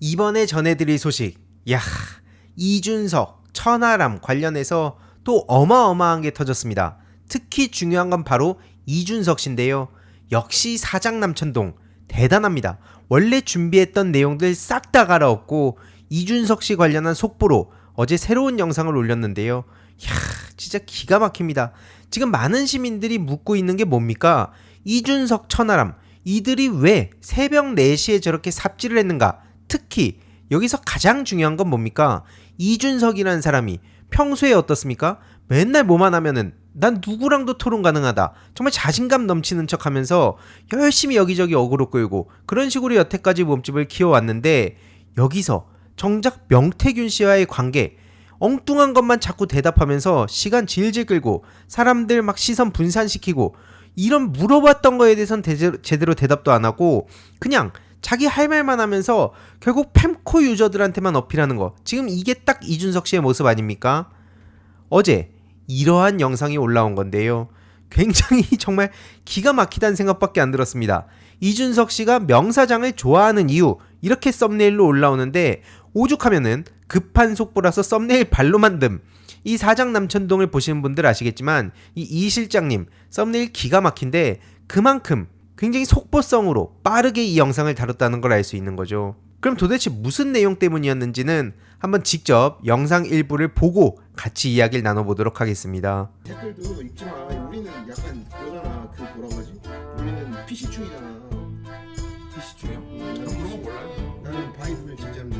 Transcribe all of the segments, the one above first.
이번에 전해드릴 소식. 야, 이준석, 천하람 관련해서 또 어마어마한 게 터졌습니다. 특히 중요한 건 바로 이준석 씨인데요. 역시 사장 남천동 대단합니다. 원래 준비했던 내용들 싹 다 갈아엎고 이준석 씨 관련한 속보로 어제 새로운 영상을 올렸는데요. 이야, 진짜 기가 막힙니다. 지금 많은 시민들이 묻고 있는 게 뭡니까? 이준석 천하람 이들이 왜 새벽 4시에 저렇게 삽질을 했는가? 특히 여기서 가장 중요한 건 뭡니까? 이준석이라는 사람이 평소에 어떻습니까? 맨날 뭐만 하면은 난 누구랑도 토론 가능하다. 정말 자신감 넘치는 척 하면서 열심히 여기저기 어그로 끌고 그런 식으로 여태까지 몸집을 키워왔는데 여기서 정작 명태균 씨와의 관계 엉뚱한 것만 자꾸 대답하면서 시간 질질 끌고 사람들 막 시선 분산시키고 이런 물어봤던 거에 대제- 제대로 대답도 안 하고 그냥 자기 할 말만 하면서 결국 팸코 유저들한테만 어필하는 거 지금 이게 딱 이준석 씨의 모습 아닙니까? 어제 이러한 영상이 올라온 건데요. 굉장히 정말 기가 막히다는 생각밖에 안 들었습니다. 이준석 씨가 명사장을 좋아하는 이유 이렇게 썸네일로 올라오는데 오죽하면은 급한 속보라서 썸네일 발로 만듦. 이 사장 남천동을 보시는 분들 아시겠지만 이 이 실장님 썸네일 기가 막힌데 그만큼 굉장히 속보성으로 빠르게 이 영상을 다뤘다는 걸 알 수 있는 거죠. 그럼 도대체 무슨 내용 때문이었는지는 한번 직접 영상 일부를 보고 같이 이야기를 나눠보도록 하겠습니다. 댓글도 읽지마 우리는 약간 그거잖아 그 뭐라고 하지 우리는 PC충이잖아 PC 중이요? 그럼 그런 거 몰라요. 나는 바이블 진지함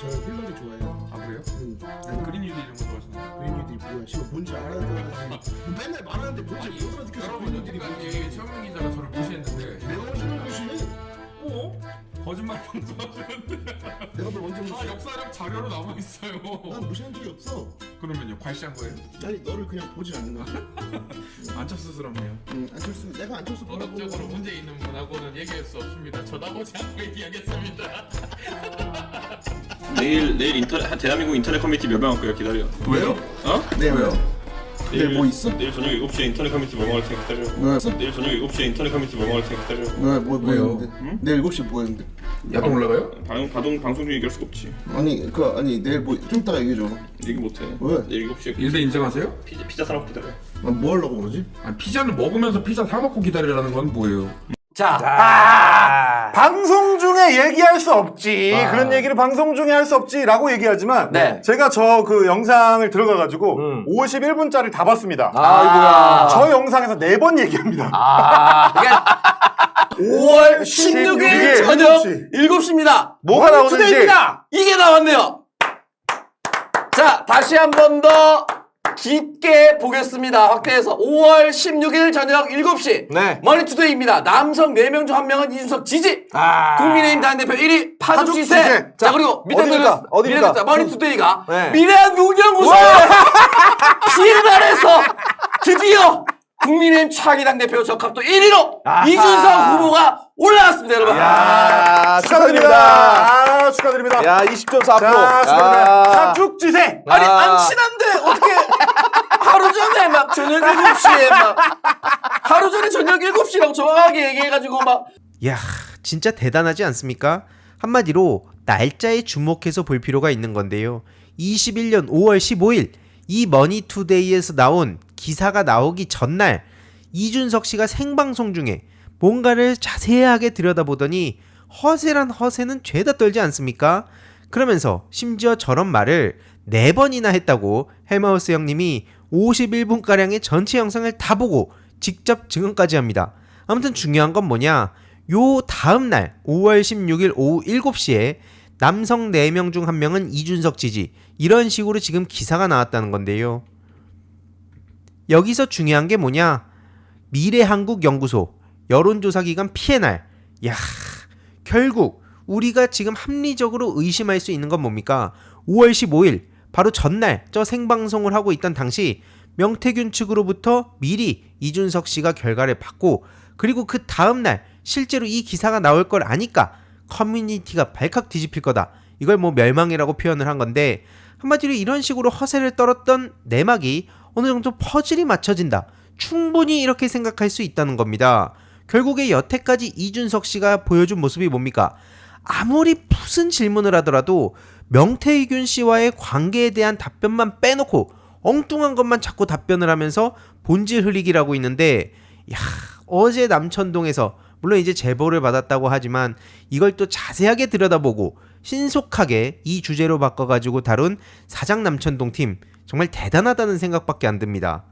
저 힐러리 좋아해요 아 그래요? 음, 난 나는 그린 유리 이런 거 뭐야 지금 뭔지 알아야 돼 맨날 말하는데 뭔지 못 알아듣겠어 여러분 그린유들이 여태까지 최영 기자가 저를 무시했는데 내가? 거짓말 방송하시는데 내가 뭘 언제 다 무시해 역사력 자료로 남아 난 있어요. 무시한 적이 없어 그러면요 괄시한 거예요? 아니 너를 그냥 보질 않는 거야 안철수스럽네요. 음, 안철수 내가 안철수 보라고 도덕적으로 문제 있는 분하고는 얘기할 수 없습니다. 쳐다보지 않고 얘기하겠습니다. 내일 내일 인터넷 대한민국 인터넷 커뮤니티 몇명할 거야 기다려. 왜요? 어? 네 왜요? 내일 뭐 있어? 내일 저녁 7시에 인터넷 커뮤니티 뭐 먹을 테니까 기다려. 뭐 했어? 내일 저녁 7시에 인터넷 커뮤니티 뭐 먹을 테니까 기다려. 왜, 뭐, 뭐 왜요? 했는데? 내일 7시 뭐 했는데? 야동 올라가요? 방 방송 방송 중에 얘기할 수가 없지. 아니 그 아니 내일 뭐 좀 이따가 얘기해줘 얘기 못 해. 왜? 내일 7시에 일대 인정하세요? 피자 피자 사 먹고 기다려. 난 뭐 하려고 그러지? 아니 피자를 먹으면서 피자 사 먹고 기다리라는 건 뭐예요? 자, 아, 방송 중에 얘기할 수 없지. 아. 그런 얘기를 방송 중에 할 수 없지라고 얘기하지만 네. 제가 저 그 영상을 들어가 가지고 음. 51분짜리 다 봤습니다. 아이고야. 저 영상에서 네 번 얘기합니다. 아, 그러니까 5월 16일 16일 저녁 7시. 7시입니다. 뭐가 나오는지. 투데이입니다. 이게 나왔네요. 자, 다시 한 번 더 깊게 보겠습니다. 확대해서 5월 16일 저녁 7시. 네. 머니투데이입니다. 남성 4명 중 1명은 이준석 지지. 아. 국민의힘 당대표 1위 파죽 파죽지세. 지세. 자, 자, 그리고 밑에 어디입니까? 어디입니까? 머니투데이가 네. 미래한 국영우수 피해날에서 드디어 국민의힘 차기 당 대표 적합도 1위로 아하. 이준석 후보가 올라왔습니다, 여러분. 야, 축하드립니다. 아, 축하드립니다. 야 20점 차 앞으로. 자, 축하드립니다. 야. 파죽지세. 아니 아. 안 친한데 어떻게 하루 전에 막 저녁 7시에 막 하루 전에 저녁 7시라고 정확하게 얘기해가지고 막 야, 진짜 대단하지 않습니까? 한마디로 날짜에 주목해서 볼 필요가 있는 건데요. 21년 5월 15일 이 머니투데이에서 나온 기사가 나오기 전날 이준석 씨가 생방송 중에 뭔가를 자세하게 들여다보더니 허세란 허세는 죄다 떨지 않습니까? 그러면서 심지어 저런 말을 네 번이나 했다고 헬마우스 형님이 51분가량의 전체 영상을 다 보고 직접 증언까지 합니다. 아무튼 중요한 건 뭐냐? 요 다음 날 5월 16일 오후 7시에 남성 4명 중 1명은 이준석 지지 이런 식으로 지금 기사가 나왔다는 건데요. 여기서 중요한 게 뭐냐? 미래한국연구소 여론조사 기관 피해날 야 결국 우리가 지금 합리적으로 의심할 수 있는 건 뭡니까? 5월 15일 바로 전날 저 생방송을 하고 있던 당시 명태균 측으로부터 미리 이준석 씨가 결과를 받고 그리고 그 다음 날 실제로 이 기사가 나올 걸 아니까 커뮤니티가 발칵 뒤집힐 거다. 이걸 뭐 멸망이라고 표현을 한 건데 한마디로 이런 식으로 허세를 떨었던 내막이 어느 정도 퍼즐이 맞춰진다. 충분히 이렇게 생각할 수 있다는 겁니다. 결국에 여태까지 이준석 씨가 보여준 모습이 뭡니까? 아무리 무슨 질문을 하더라도 명태균 씨와의 관계에 대한 답변만 빼놓고 엉뚱한 것만 자꾸 답변을 하면서 본질 흐리기라고 있는데 야 어제 남천동에서 물론 이제 제보를 받았다고 하지만 이걸 또 자세하게 들여다보고 신속하게 이 주제로 바꿔가지고 다룬 사장 남천동 팀 정말 대단하다는 생각밖에 안 듭니다.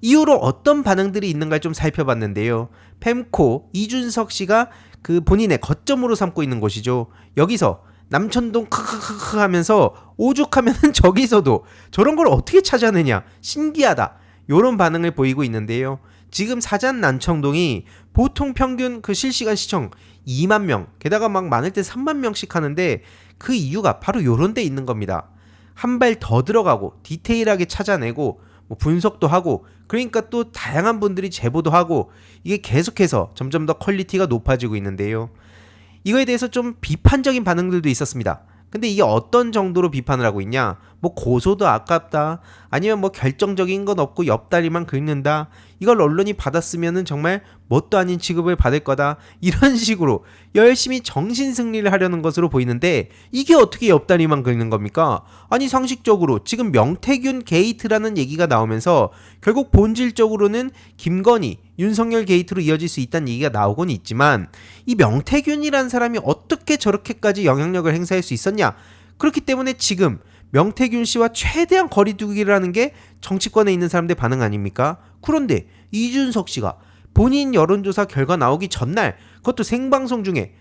이후로 어떤 반응들이 있는가 좀 살펴봤는데요. 펜코 이준석 씨가 그 본인의 거점으로 삼고 있는 곳이죠. 여기서 남천동 크크크크 하면서 오죽하면은 저기서도 저런 걸 어떻게 찾아내냐 신기하다 요런 반응을 보이고 있는데요. 지금 사잔 난청동이 보통 평균 그 실시간 시청 2만 명 게다가 막 많을 때 3만 명씩 하는데 그 이유가 바로 요런 데 있는 겁니다. 한 발 더 들어가고 디테일하게 찾아내고 뭐 분석도 하고 그러니까 또 다양한 분들이 제보도 하고 이게 계속해서 점점 더 퀄리티가 높아지고 있는데요. 이거에 대해서 좀 비판적인 반응들도 있었습니다. 근데 이게 어떤 정도로 비판을 하고 있냐? 뭐 고소도 아깝다. 아니면 뭐 결정적인 건 없고 옆다리만 긁는다. 이걸 언론이 받았으면은 정말 뭣도 아닌 취급을 받을 거다. 이런 식으로 열심히 정신 승리를 하려는 것으로 보이는데 이게 어떻게 옆다리만 긁는 겁니까? 아니 상식적으로 지금 명태균 게이트라는 얘기가 나오면서 결국 본질적으로는 김건희, 윤석열 게이트로 이어질 수 있다는 얘기가 나오곤 있지만 이 명태균이라는 사람이 어떻게 저렇게까지 영향력을 행사할 수 있었냐? 그렇기 때문에 지금 명태균 씨와 최대한 거리두기를 하는 게 정치권에 있는 사람들 반응 아닙니까? 그런데 이준석 씨가 본인 여론조사 결과 나오기 전날 그것도 생방송 중에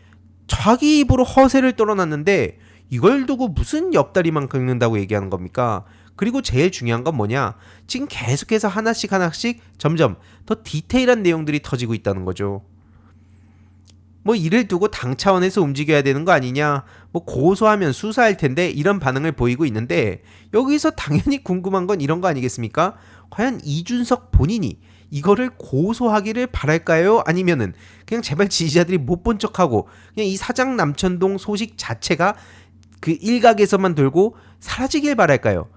자기 입으로 허세를 떨어놨는데 이걸 두고 무슨 옆다리만 긁는다고 얘기하는 겁니까? 그리고 제일 중요한 건 뭐냐? 지금 계속해서 하나씩 하나씩 점점 더 디테일한 내용들이 터지고 있다는 거죠. 뭐 이를 두고 당 차원에서 움직여야 되는 거 아니냐? 뭐 고소하면 수사할 텐데 이런 반응을 보이고 있는데 여기서 당연히 궁금한 건 이런 거 아니겠습니까? 과연 이준석 본인이 이거를 고소하기를 바랄까요? 아니면은 그냥 제발 지지자들이 못 본 척하고 그냥 이 사장 남천동 소식 자체가 그 일각에서만 돌고 사라지길 바랄까요?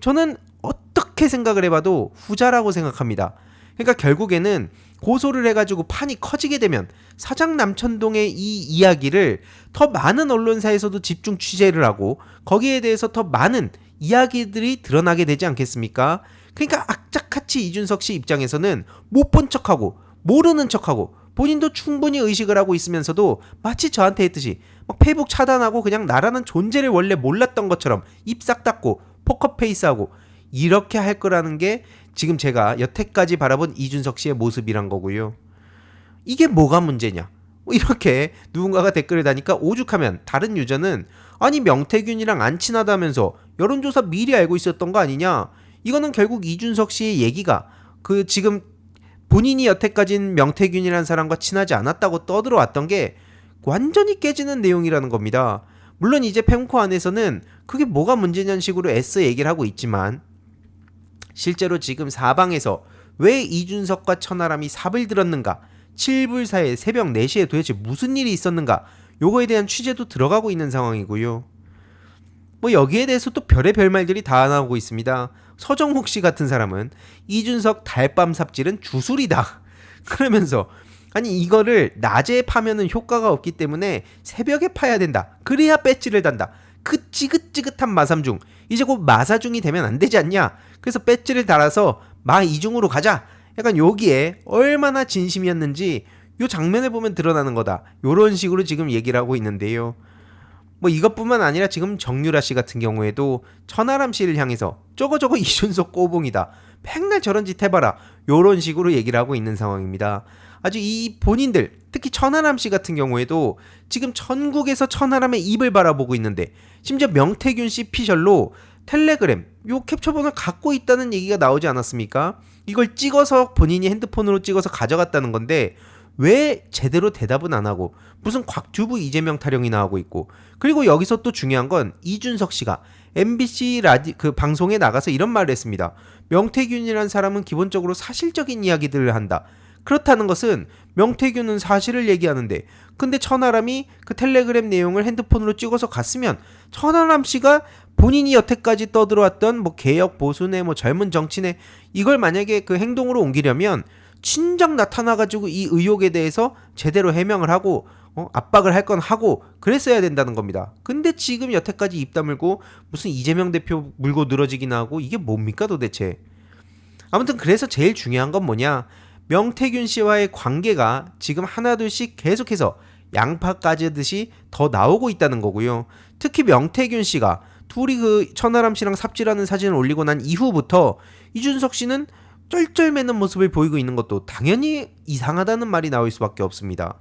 저는 어떻게 생각을 해봐도 후자라고 생각합니다. 그러니까 결국에는 고소를 해가지고 판이 커지게 되면 사장 남천동의 이 이야기를 더 많은 언론사에서도 집중 취재를 하고 거기에 대해서 더 많은 이야기들이 드러나게 되지 않겠습니까? 그러니까 악착같이 이준석 씨 입장에서는 못 본 척하고 모르는 척하고 본인도 충분히 의식을 하고 있으면서도 마치 저한테 했듯이 막 페이북 차단하고 그냥 나라는 존재를 원래 몰랐던 것처럼 입 싹 닫고 포커페이스하고 이렇게 할 거라는 게 지금 제가 여태까지 바라본 이준석 씨의 모습이란 거고요. 이게 뭐가 문제냐? 뭐 이렇게 누군가가 댓글을 다니까 오죽하면 다른 유저는 아니 명태균이랑 안 친하다면서 여론조사 미리 알고 있었던 거 아니냐? 이거는 결국 이준석 씨의 얘기가 그 지금 본인이 여태까진 명태균이라는 사람과 친하지 않았다고 떠들어 왔던 게 완전히 깨지는 내용이라는 겁니다. 물론 이제 펜코 안에서는 그게 뭐가 문제냐는 식으로 애써 얘기를 하고 있지만 실제로 지금 사방에서 왜 이준석과 천하람이 삽을 들었는가 7불 사이 새벽 4시에 도대체 무슨 일이 있었는가 요거에 대한 취재도 들어가고 있는 상황이고요. 뭐 여기에 대해서 또 별의 별 말들이 다 나오고 있습니다. 서정욱 씨 같은 사람은 이준석 달밤 삽질은 주술이다. 그러면서 아니 이거를 낮에 파면은 효과가 없기 때문에 새벽에 파야 된다. 그래야 배지를 단다. 그 찌긋찌긋한 마삼중 이제 곧 마사중이 되면 안 되지 않냐? 그래서 배지를 달아서 마이중으로 가자. 약간 여기에 얼마나 진심이었는지 요 장면을 보면 드러나는 거다. 요런 식으로 지금 얘기를 하고 있는데요. 뭐 이것뿐만 아니라 지금 정유라 씨 같은 경우에도 천하람 씨를 향해서 저거 저거 이준석 꼬봉이다. 맨날 저런 짓 해봐라. 요런 식으로 얘기를 하고 있는 상황입니다. 아주 이 본인들 특히 천하람 씨 같은 경우에도 지금 전국에서 천하람의 입을 바라보고 있는데 심지어 명태균 씨 피셜로 텔레그램 요 캡처본을 갖고 있다는 얘기가 나오지 않았습니까? 이걸 찍어서 본인이 핸드폰으로 찍어서 가져갔다는 건데 왜 제대로 대답은 안 하고 무슨 곽튜브 이재명 타령이 나오고 있고 그리고 여기서 또 중요한 건 이준석 씨가 MBC 라디 그 방송에 나가서 이런 말을 했습니다. 명태균이라는 사람은 기본적으로 사실적인 이야기들을 한다. 그렇다는 것은 명태균은 사실을 얘기하는데 근데 천하람이 그 텔레그램 내용을 핸드폰으로 찍어서 갔으면 천하람 씨가 본인이 여태까지 떠들어왔던 뭐 개혁 보수네 뭐 젊은 정치네 이걸 만약에 그 행동으로 옮기려면 친정 나타나가지고 이 의혹에 대해서 제대로 해명을 하고 어, 압박을 할 건 하고 그랬어야 된다는 겁니다. 근데 지금 여태까지 입 다물고 무슨 이재명 대표 물고 늘어지기나 하고 이게 뭡니까 도대체? 아무튼 그래서 제일 중요한 건 뭐냐? 명태균 씨와의 관계가 지금 하나둘씩 계속해서 양파 까지듯이 더 나오고 있다는 거고요. 특히 명태균 씨가 둘이 그 천하람 씨랑 삽질하는 사진을 올리고 난 이후부터 이준석 씨는 쩔쩔매는 모습을 보이고 있는 것도 당연히 이상하다는 말이 나올 수밖에 없습니다.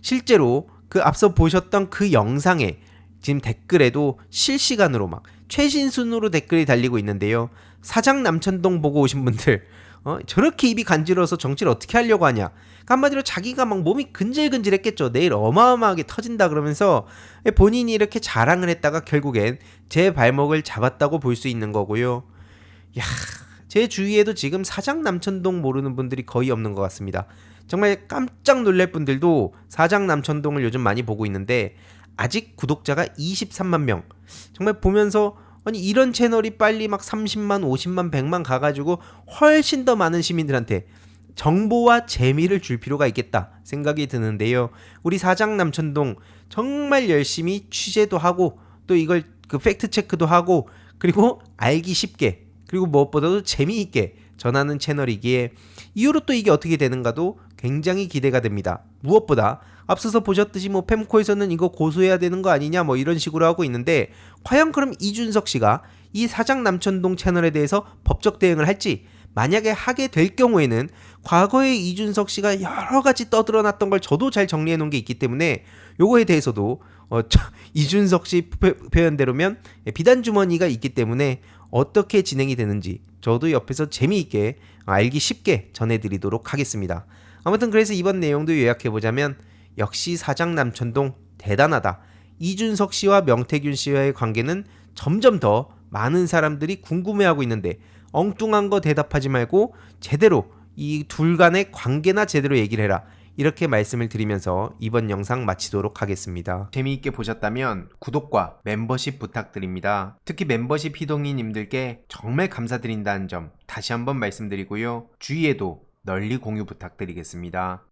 실제로 그 앞서 보셨던 그 영상에 지금 댓글에도 실시간으로 막 최신 순으로 댓글이 달리고 있는데요. 사장 남천동 보고 오신 분들 어, 저렇게 입이 간지러워서 정치를 어떻게 하려고 하냐. 그러니까 한마디로 자기가 막 몸이 근질근질했겠죠. 내일 어마어마하게 터진다 그러면서 본인이 이렇게 자랑을 했다가 결국엔 제 발목을 잡았다고 볼 수 있는 거고요. 야, 제 주위에도 지금 사장 남천동 모르는 분들이 거의 없는 것 같습니다. 정말 깜짝 놀랄 분들도 사장 남천동을 요즘 많이 보고 있는데 아직 구독자가 23만 명. 정말 보면서 아니 이런 채널이 빨리 막 30만, 50만, 100만 가가지고 훨씬 더 많은 시민들한테 정보와 재미를 줄 필요가 있겠다 생각이 드는데요. 우리 사장 남천동 정말 열심히 취재도 하고 또 이걸 그 팩트 체크도 하고 그리고 알기 쉽게 그리고 무엇보다도 재미있게 전하는 채널이기에 이후로 또 이게 어떻게 되는가도 굉장히 기대가 됩니다. 무엇보다 앞서서 보셨듯이 뭐 펜코에서는 이거 고소해야 되는 거 아니냐 뭐 이런 식으로 하고 있는데 과연 그럼 이준석 씨가 이 사장 남천동 채널에 대해서 법적 대응을 할지 만약에 하게 될 경우에는 과거에 이준석 씨가 여러 가지 떠들어놨던 걸 저도 잘 정리해 놓은 게 있기 때문에 요거에 대해서도 어, 저, 이준석 씨 표- 표현대로면 비단 주머니가 있기 때문에 어떻게 진행이 되는지 저도 옆에서 재미있게 알기 쉽게 전해드리도록 하겠습니다. 아무튼 그래서 이번 내용도 요약해 보자면 역시 사장 남천동 대단하다. 이준석 씨와 명태균 씨와의 관계는 점점 더 많은 사람들이 궁금해하고 있는데 엉뚱한 거 대답하지 말고 제대로 이 둘 간의 관계나 제대로 얘기를 해라. 이렇게 말씀을 드리면서 이번 영상 마치도록 하겠습니다. 재미있게 보셨다면 구독과 멤버십 부탁드립니다. 특히 멤버십 희동이님들께 정말 감사드린다는 점 다시 한번 말씀드리고요. 주위에도 널리 공유 부탁드리겠습니다.